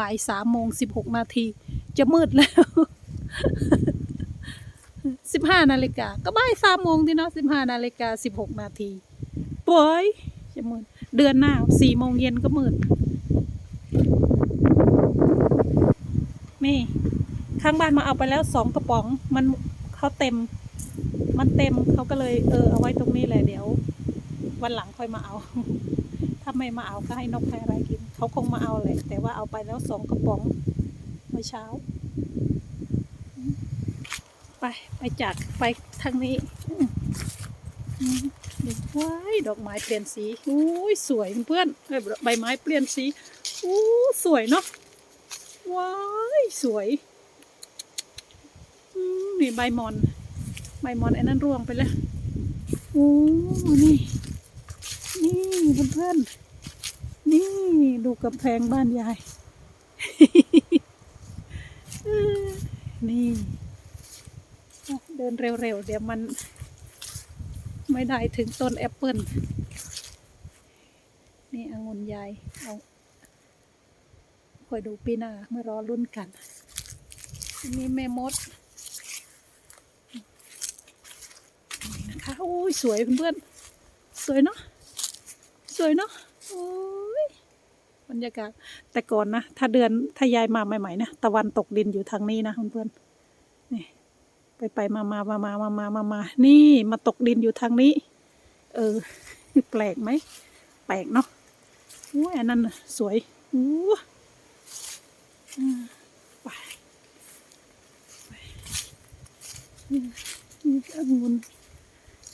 บ่ายสามโมงสิบหกนาที จะมืดแล้วสิบห้านาฬิกาก็บ่ายสามโมงที่เนาะสิบห้านาฬิกาสิบหกนาทีป่วยจะมืดเดือนหน้าสี่โมงเย็นก็มืดนี่ข้างบ้านมาเอาไปแล้วสองกระป๋องมันเขาเต็ม มันเต็มเขาก็เลยเออเอาไว้ตรงนี้แหละเดี๋ยว วันหลังค่อยมาเอาาไม่มาเอาก็ให้นกให้อะไรกิน เขาคงมาเอาแหละ แต่ว่าเอาไปแล้วสองกระป๋องเมื่อเช้า ไปไปจากไปทางนี้อืมอืมดูว้ายดอกไม้เปลี่ยนสีอุ้ยสวยเพื่อนใบไม้เปลี่ยนสีอู้สวยเนาะว้ายสวยนี่ใบมอน ใบมอนไอ้นั่นร่วงไปแล้วโอ้นี่ นี่เพื่อนๆนี่ดูกำแพงบ้านยาย นี่ เดินเร็วๆ เดี๋ยวมัน ไม่ได้ถึงต้นแอปเปิลนี่องุ่นยายเอาคอยดูปีหน้าเมื่อรอรุ่นกันนี่แม่มดนะคะโอ้ยสวยเพื่อนๆสวยเนาะ วยเนาะโอ้ยบรรยากาศแต่ก่อนนะ ถ้าเดือนถ้ายายมาใหม่ๆนะตะวันตกดินอยู่ทางนี้นะเพื่อนๆนี่ไปไปมามามามามามามามานี่มาตกดินอยู่ทางนี้ เออแปลกไหมแปลกเนาะโอ้ยอันนั้นน่ะสวยอู้ไปไปนี่องุ่น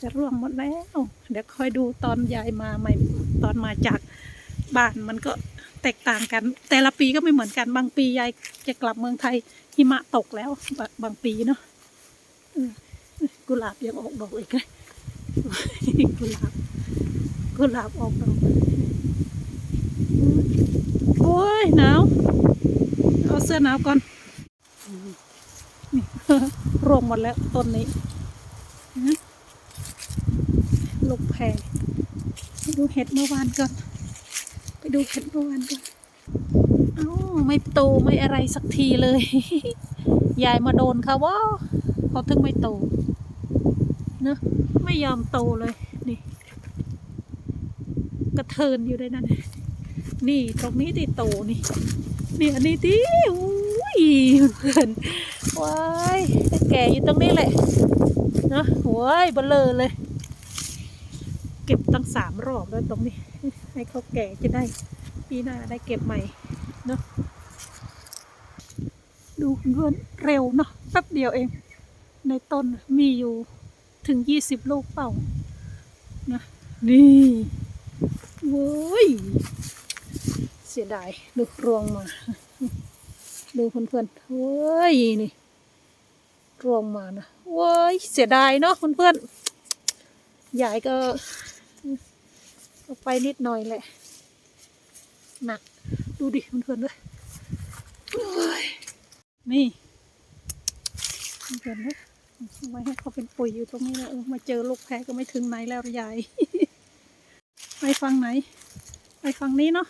ระร่วงหมดแล้ว เดี๋ยวคอยดูตอนยายมาใหม่ตอนมาจากบ้านมันก็แตกต่างกัน แต่ละปีก็ไม่เหมือนกันบางปียายจะกลับเมืองไทยหิมะตกแล้วบางบางปีเนาะกุหลาบยังออกดอกอีกเลยกุหลาบกุหลาบออกดอกโอ้ยหนาวเอาเสื้อหนาวก่อนนี่ร่วงหมดแล้วต้นนี้ ลกแพไปดูเห็ดเมื่อวานก่อน ไปดูเห็ดเมื่อวานก่อนเอ้าไม่โตไม่อะไรสักทีเลย ยายมาโดนเขาว่าเขาถึงไม่โตเนอะไม่ยอมโตเลย นี่ กระเทินอยู่ได้นั่นนี่ตรงนี้ที่โตนี่นี่อันนี้ที่อุ้ยเพื่อนว้ายแก่อยู่ตรงนี้แหละเนอะว้ายเบลอเลย เก็บตั้งสามรอบแล้วตรงนี้ ให้เขาแก่จะได้ปีหน้าได้เก็บใหม่เนอะดูเพื่อนเร็วเนาะแป๊บเดียวเอง ในต้นมีอยู่ถึงยี่สิบลูกเป่านะนี่โว้ยเสียดายดูรวงมา ดูเพื่อนๆเว้ยนี่รวงมานะเว้ยเสียดายเนาะเพื่อนๆยายก็ เอาไปนิดหน่อยแหละหนักดูดิเพื่อนๆด้วยโอ้ยนี่เพื่อนๆนะเอาไว้ให้เขาเป็นปุ๋ยอยู่ตรงนี้แล้วมาเจอลูกแพ้ก็ไม่ถึงไหนแล้วยายไปฟังไหน ไปฟังนี้เนาะ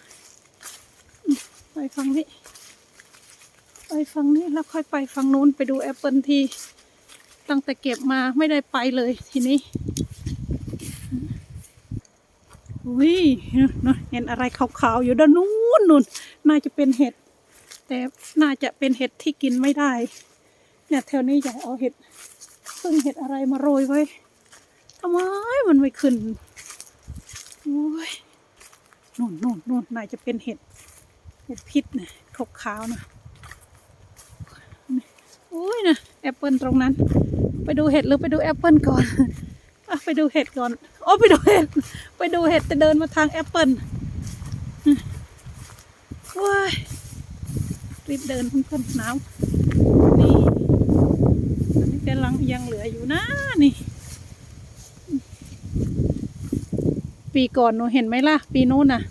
ไปฟังนี้ ไปฟังนี้แล้วค่อยไปฟังนู้นไปดูแอปเปิลทีตั้งแต่เก็บมาไม่ได้ไปเลยทีนี้ อุ้ยเนอะเห็นอะไรขาวๆอยู่ด้านนู้นนู่นน่าจะเป็นเห็ด แต่น่าจะเป็นเห็ดที่กินไม่ได้ เนี่ยแถวนี้อยากเอาเห็ดพึ่งเห็ดอะไรมาโรยไว้ทำไมมันไม่ขึ้นโอ้ยนู่นนู่นนู่นน่าจะเป็นเห็ดเห็ดพิษนะขาวขาวๆนะโอ้ยนะแอปเปิลตรงนั้น ไปดูเห็ดหรือไปดูแอปเปิลก่อน อะไปดูเห็ดก่อน โอ้ไปดูเห็ด ไปดูเห็ดแต่เดินมาทางแอปเปิลว้ายรีบเดินเพื่อนๆหนาวนี่อันนี้กำลังยังเหลืออยู่นะนี่ ปีก่อนหนูเห็นไหมล่ะ ปีโน้นน่ะ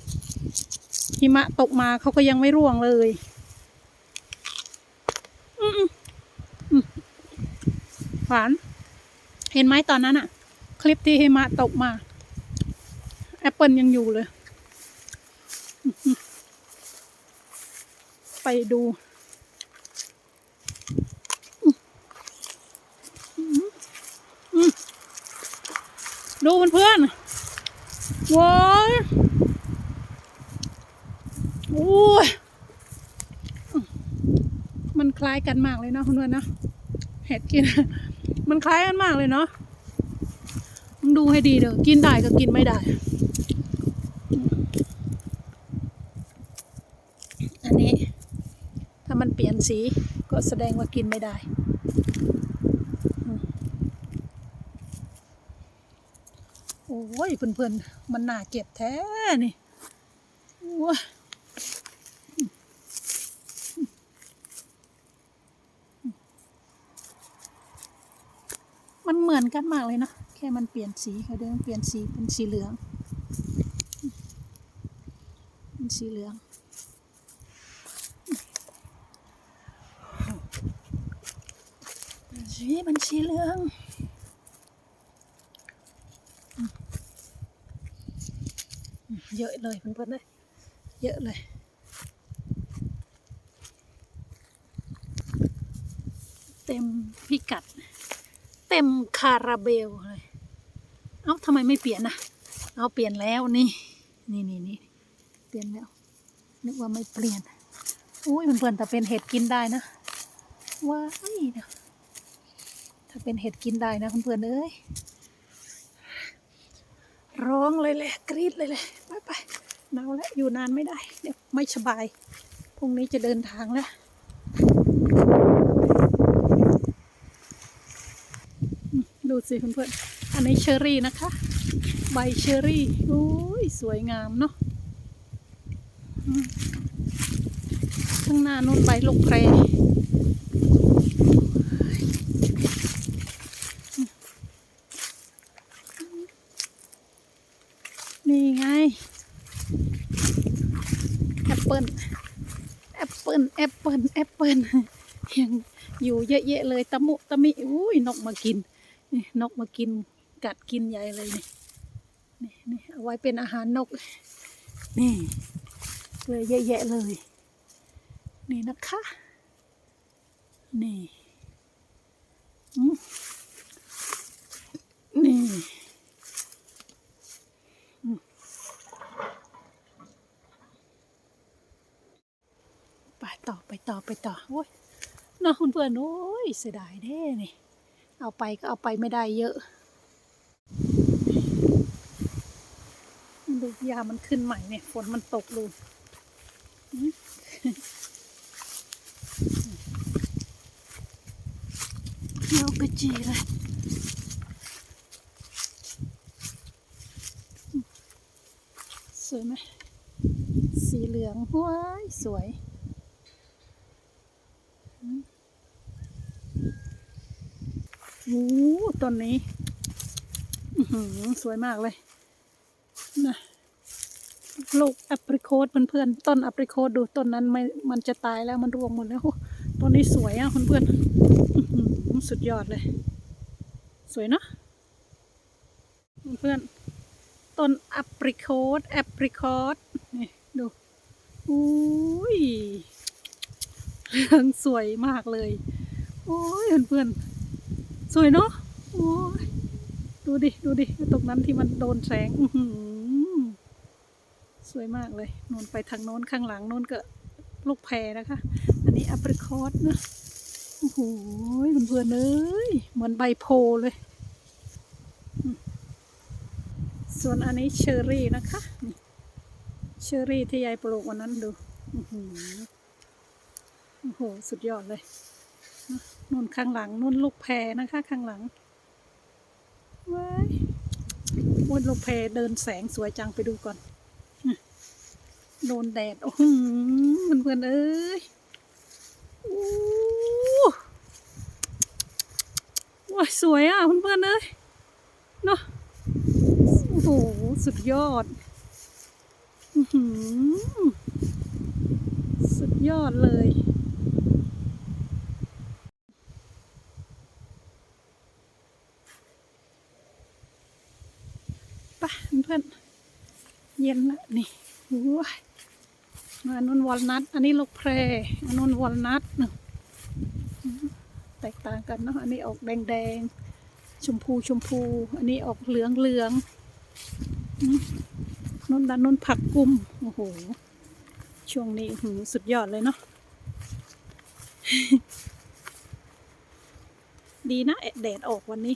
หิมะตกมาเขาก็ยังไม่ร่วงเลยอืมอืมหวาน เห็นไหมตอนนั้นอะ ลิปที่หิมะตกมา แอปเปิลยังอยู่เลย ไปดูอืมอืมดูเพื่อนๆว้ายโอ้ยมันคล้ายกันมากเลยเนาะเพื่อนๆนะเห็ดกิน มันคล้ายกันมากเลยเนาะ ดูให้ดีเด้อกินได้ก็กินไม่ได้ อันนี้ ถ้ามันเปลี่ยนสีก็แสดงว่ากินไม่ได้ โอ้ยเพื่อนๆ มันน่าเก็บแท้นี่โอ้ยมันเหมือนกันมากเลยนะ แค่มันเปลี่ยนสีเขาเดิมเปลี่ยนสีเป็นสีเหลือง เป็นสีเหลืองสีมันสีเหลืองเยอะเลยเพื่อนๆเลยเยอะเลยเต็มพิกัด ต็มคาราเบลเลย เอ้าทำไมไม่เปลี่ยนนะเอาเปลี่ยนแล้วนี่ นี่นี่นี่เปลี่ยนแล้ว นึกว่าไม่เปลี่ยนอุ้ยเพื่อนๆแต่เป็นเห็ดกินได้นะว้ายเดี๋ยวถ้าเป็นเห็ดกินได้นะเพื่อนๆเอ้ยร้องเลยแหละกรีดเลยแหละไปไปๆหนาวแล้วอยู่นานไม่ได้ เดี๋ยวไม่สบายพรุ่งนี้จะเดินทางแล้วอืม ดูสิเพื่อนๆอันนี้เชอรี่นะคะ ใบเชอรี่โอ้ยสวยงามเนาะข้างหน้านู่นใบลูกแพรนี่ไงแอปเปิลแอปเปิลแอปเปิลแอปเปิลยังอยู่เยอะแยะเลยตะมุตะมิอุ้ยนกมากิน นี่นกมากินกัดกินใหญ่เลยนี่นี่นี่เอาไว้เป็นอาหารนก นี่เลยเยอะแยะเลย นี่นะคะ นี่นี่ไปต่อไปต่อไปต่อโอ้ยน้องเพื่อนโอ้ยเสียดายแน่นี่ เอาไปก็เอาไปไม่ได้เยอะดูยามันขึ้นใหม่เนี่ยฝนมันตกลูเขียวกระจีเลยสวยไหมสีเหลืองว้ายสวยอืม โอ้โหต้นนี้สวยมากเลยนะลูกแอปริโคตเพื่อนๆต้นแอปริโคตดูต้นนั้นไม่มันจะตายแล้วมันร่วงหมดแล้วต้นนี้สวยอะเพื่อนๆอื้อหือสุดยอดเลย สวยเนอะเพื่อนต้นแอปริโคตแอปริโคตนี่ดูอุ้ยเหลืองสวยมากเลยโอ้ยเพื่อนๆ สวยเนาะโอ้ยดูดิ ดูดิ ตรงนั้นที่มันโดนแสงสวยมากเลยนูนไปทางโน้นข้างหลังโน้นก็ลูกแพรนะคะ อันนี้แอปริโคตนะโอ้โหเพื่อนเอ้ยเหมือนใบโพเลย ส่วนอันนี้เชอร์รี่นะคะ เชอร์รี่ที่ยายปลูกวันนั้นดูโอ้โหสุดยอดเลย นะนู่นข้างหลังนู่นลูกแพรนะคะ ข้างหลังว้ายโอ้ยลูกแพรเดินแสงสวยจังไปดูก่อนโดนแดดโอ้โหเพื่อนๆเอ้ยว้ายสวยอะเพื่อนๆเอ้ยเนาะโอ้โหสุดยอดอสุดยอดเลย ไปเพื่อนเย็นละนี่ว้ายอันนู้นวอลนัทอันนี้ลูกแพรอันนู้นวอลนัทเนอะแตกต่างกันเนาะอันนี้ออกแดงแดงๆชมพูชมพู อันนี้ออกเหลืองเหลืองนู้นด้านนู้นผักกุ้มโอ้โหช่วงนี้หสุดยอดเลยเนาะดีนะแดดออกวันนี้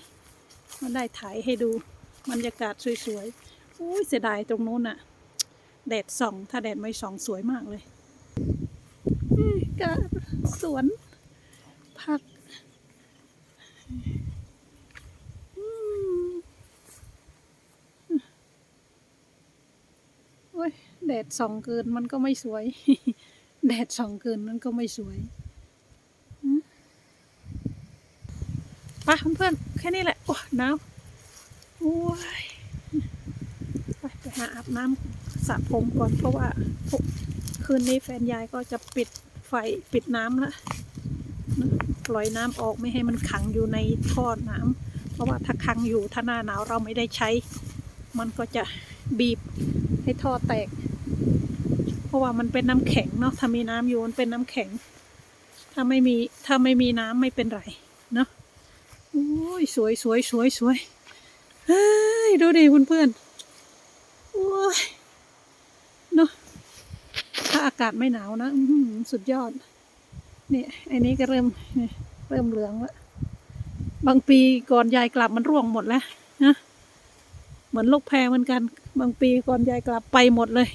มันได้ถ่ายให้ดู บรรยากาศสวยๆอุ้ยเสียดายตรงนู้นอะแดดส่อง ถ้าแดดไม่ส่องสวยมากเลยก็สวน ผักโอ้ยแดดส่องเกินมันก็ไม่สวย แดดส่องเกินมันก็ไม่สวยไปเพื่อนๆแค่นี้แหละ โอ้หนาว โอ้ยไปไปหาอาบน้ำสระผมก่อนเพราะว่าคืนนี้แฟนยายก็จะปิดไฟปิดน้ำแล้วนะปล่อยน้ำออกไม่ให้มันขังอยู่ในท่อน้ำเพราะว่าถ้าขังอยู่ถ้าหน้าหนาวเราไม่ได้ใช้ มันก็จะบีบให้ท่อแตก เพราะว่ามันเป็นน้ำแข็งเนาะถ้ามีน้ำอยู่มันเป็นน้ำแข็ง ถ้าไม่มีถ้าไม่มีน้ำไม่เป็นไรเนาะโอ้ยสวยสวยสวยสวย เฮ้ยดูดิเพื่อนๆโอ้ยเนาะถ้าอากาศไม่หนาวนะสุดยอด เนี่ยไอ้นี้ก็เริ่มเนี่ยเริ่มเหลืองแล้วบางปีก่อนยายกลับมันร่วงหมดแล้วนะเหมือนลูกแพรเหมือนกัน บางปีก่อนยายกลับไปหมดเลย